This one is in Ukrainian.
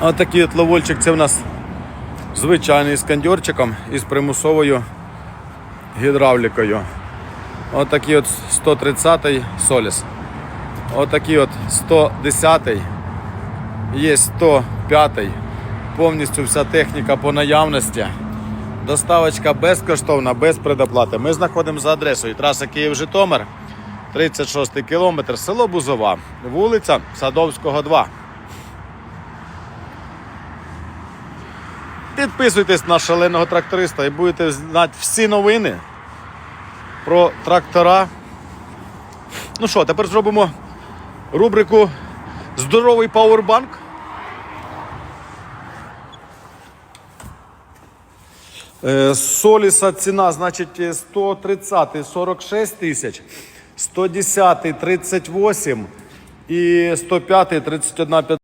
Отакий от ловольчик, це в нас звичайний з кондьорчиком і з примусовою гідравлікою. Отакий от 130-й Соліс. Отакий от 110-й. Є 105-й. Повністю вся техніка по наявності. Доставочка безкоштовна, без предоплати. Ми знаходимося за адресою траса Київ-Житомир, 36 кілометр, село Бузова, вулиця Садовського, 2. Підписуйтесь на шаленого тракториста і будете знати всі новини про трактора. Ну що, тепер зробимо рубрику Здоровий пауербанк. Е, Соліса ціна, значить, е, 130 46 тисяч, 110 38 і 105 31 500.